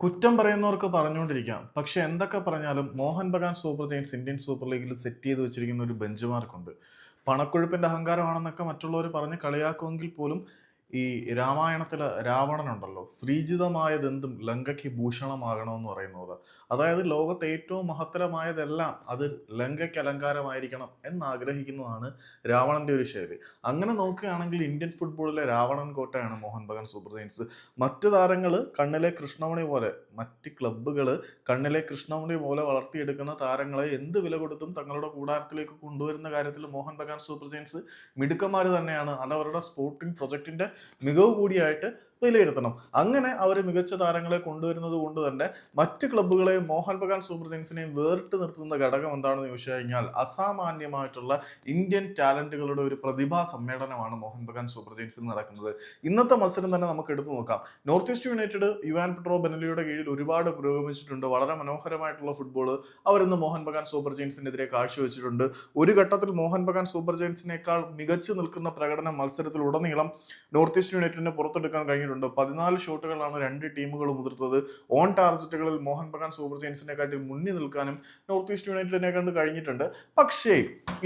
കുറ്റം പറയുന്നവർക്ക് പറഞ്ഞുകൊണ്ടിരിക്കാം. പക്ഷെ എന്തൊക്കെ പറഞ്ഞാലും Mohun Bagan Super Giants Indian Super ലീഗിൽ സെറ്റ് ചെയ്ത് വെച്ചിരിക്കുന്ന ഒരു ബെഞ്ച് മാർക്കുണ്ട്. പണക്കൊഴുപ്പിന്റെ അഹങ്കാരമാണെന്നൊക്കെ മറ്റുള്ളവർ പറഞ്ഞ് കളിയാക്കുമെങ്കിൽ പോലും ഈ രാമായണത്തിലെ രാവണനുണ്ടല്ലോ. ശ്രീജിതമായതെന്തും ലങ്കയ്ക്ക് ഭൂഷണമാകണമെന്ന് പറയുന്നത് അതായത് ലോകത്തെ ഏറ്റവും മഹത്തരമായതെല്ലാം അത് ലങ്കയ്ക്ക് അലങ്കാരമായിരിക്കണം എന്നാഗ്രഹിക്കുന്നതാണ് രാവണന്റെ ഒരു ശൈലി. അങ്ങനെ നോക്കുകയാണെങ്കിൽ ഇന്ത്യൻ ഫുട്ബോളിലെ രാവണൻ കോട്ടയാണ് മോഹൻ ബഗാൻ സൂപ്പർ ജയൻസ് മറ്റു താരങ്ങൾ കണ്ണിലെ കൃഷ്ണമണി പോലെ മറ്റ് ക്ലബ്ബുകൾ കണ്ണിലെ കൃഷ്ണമണി പോലെ വളർത്തിയെടുക്കുന്ന താരങ്ങളെ എന്ത് വില കൊടുത്തും തങ്ങളുടെ കൂടാരത്തിലേക്ക് കൊണ്ടുവരുന്ന കാര്യത്തിൽ മോഹൻ ബഗാൻ സൂപ്പർ ജയൻസ് മിടുക്കന്മാർ തന്നെയാണ്. അത് അവരുടെ സ്പോർട്ടിംഗ് പ്രൊജക്ടിന്റെ മികവ് കൂടിയായിട്ട് വിലയിരുത്തണം. അങ്ങനെ അവർ മികച്ച താരങ്ങളെ കൊണ്ടുവരുന്നത് കൊണ്ട് തന്നെ മറ്റ് ക്ലബ്ബുകളെയും മോഹൻ ബഗാൻ സൂപ്പർ കിങ്സിനെയും വേറിട്ട് നിർത്തുന്ന ഘടകം എന്താണെന്ന് ചോദിച്ചു കഴിഞ്ഞാൽ അസാമാന്യമായിട്ടുള്ള ഇന്ത്യൻ ടാലന്റുകളുടെ ഒരു പ്രതിഭാ സമ്മേളനമാണ് മോഹൻ ബഗാൻ സൂപ്പർ കിങ്സിൽ നടക്കുന്നത്. ഇന്നത്തെ മത്സരം തന്നെ നമുക്ക് എടുത്തു നോക്കാം. North East United Juan Pedro ബെനലിയുടെ കീഴിൽ ഒരുപാട് പുരോഗമിച്ചിട്ടുണ്ട്. വളരെ മനോഹരമായിട്ടുള്ള ഫുട്ബോൾ അവരിന്ന് മോഹൻ ബഗാൻ സൂപ്പർ ജെയിൻസിനെതിരെ കാഴ്ചവെച്ചിട്ടുണ്ട്. ഒരു ഘട്ടത്തിൽ മോഹൻ ബഗാൻ സൂപ്പർ ജെയിൻസിനേക്കാൾ മികച്ചു നിൽക്കുന്ന പ്രകടനം മത്സരത്തിൽ ഉടനീളം നോർത്ത് ഈസ്റ്റ് യുണൈറ്റഡിനെ പുറത്തെടുക്കാൻ കഴിഞ്ഞിട്ടുണ്ട് പതിനാല് ഷോട്ടുകളാണ് രണ്ട് ടീമുകൾ മുതിർത്തത്. ഓൺ ടാർജറ്റുകളിൽ മോഹൻ ബഗാൻ സൂപ്പർ ജയൻസിനെക്കാട്ടി മുന്നിൽ നിൽക്കാനും നോർത്ത് ഈസ്റ്റ് യുണൈറ്റഡിനെ കണ്ട് കഴിഞ്ഞിട്ടുണ്ട്. പക്ഷേ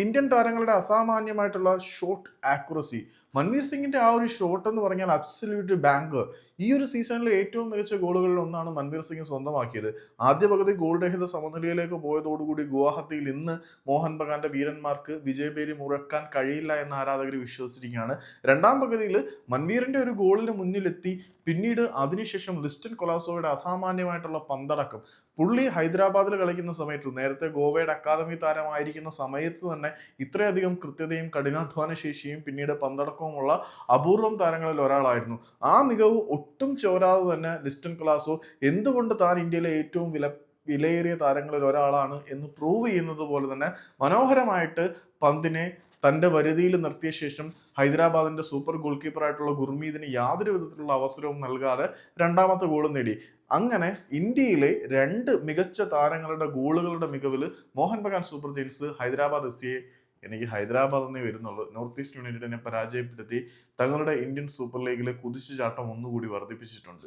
ഇന്ത്യൻ താരങ്ങളുടെ അസാമാന്യമായിട്ടുള്ള ഷോട്ട് ആക്യുറസി മൻവീർ സിംഗിന്റെ ആ ഒരു ഷോട്ട് എന്ന് പറഞ്ഞാൽ അബ്സല്യൂട്ട് ബാങ്ക് ഈ ഒരു സീസണിലെ ഏറ്റവും മികച്ച ഗോളുകളിൽ ഒന്നാണ് മൻവീർ സിംഗ് സ്വന്തമാക്കിയത്. ആദ്യ പകുതി ഗോൾ രഹിത സമനിലയിലേക്ക് പോയതോടുകൂടി ഗുവാഹത്തിയിൽ ഇന്ന് മോഹൻ ബഗാന്റെ വീരന്മാർക്ക് വിജയപേരി മുഴക്കാൻ കഴിയില്ല എന്ന് ആരാധകർ വിശ്വസിച്ചിരിക്കുകയാണ്. രണ്ടാം പകുതിയിൽ മൻവീറിന്റെ ഒരു ഗോളിന് മുന്നിലെത്തി പിന്നീട് അതിനുശേഷം ലിസ്റ്റൻ കൊലാസോയുടെ അസാമാന്യമായിട്ടുള്ള പന്തടക്കം. പുള്ളി ഹൈദരാബാദിൽ കളിക്കുന്ന സമയത്ത് നേരത്തെ ഗോവയുടെ അക്കാദമി താരമായിരിക്കുന്ന സമയത്ത് തന്നെ ഇത്രയധികം കൃത്യതയും കഠിനാധ്വാന ശേഷിയും പിന്നീട് പന്തടക്കവുമുള്ള അപൂർവം താരങ്ങളിൽ ഒരാളായിരുന്നു. ആ മികവ് ഒട്ടും ചോരാതെ തന്നെ ലിസ്റ്റൻ കൊലാസോ എന്തുകൊണ്ട് താൻ ഇന്ത്യയിലെ ഏറ്റവും വില വിലയേറിയ താരങ്ങളിൽ ഒരാളാണ് എന്ന് പ്രൂവ് ചെയ്യുന്നത് പോലെ തന്നെ മനോഹരമായിട്ട് പന്തിനെ തന്റെ വരുതിയിൽ നിർത്തിയ ശേഷം ഹൈദരാബാദിന്റെ സൂപ്പർ ഗോൾ കീപ്പറായിട്ടുള്ള ഗുർമീതിന് യാതൊരു വിധത്തിലുള്ള അവസരവും നൽകാതെ രണ്ടാമത്തെ ഗോളും നേടി. അങ്ങനെ ഇന്ത്യയിലെ രണ്ട് മികച്ച താരങ്ങളുടെ ഗോളുകളുടെ മികവിൽ Mohun Bagan Super Giants Hyderabad S സിയെ എനിക്ക് ഹൈദരാബാദ് എന്നേ വരുന്നുള്ളൂ. നോർത്ത് ഈസ്റ്റ് യുണൈറ്റഡിനെ പരാജയപ്പെടുത്തി തങ്ങളുടെ ഇന്ത്യൻ സൂപ്പർ ലീഗിലെ കുതിച്ചുചാട്ടം ഒന്നുകൂടി വർദ്ധിപ്പിച്ചിട്ടുണ്ട്.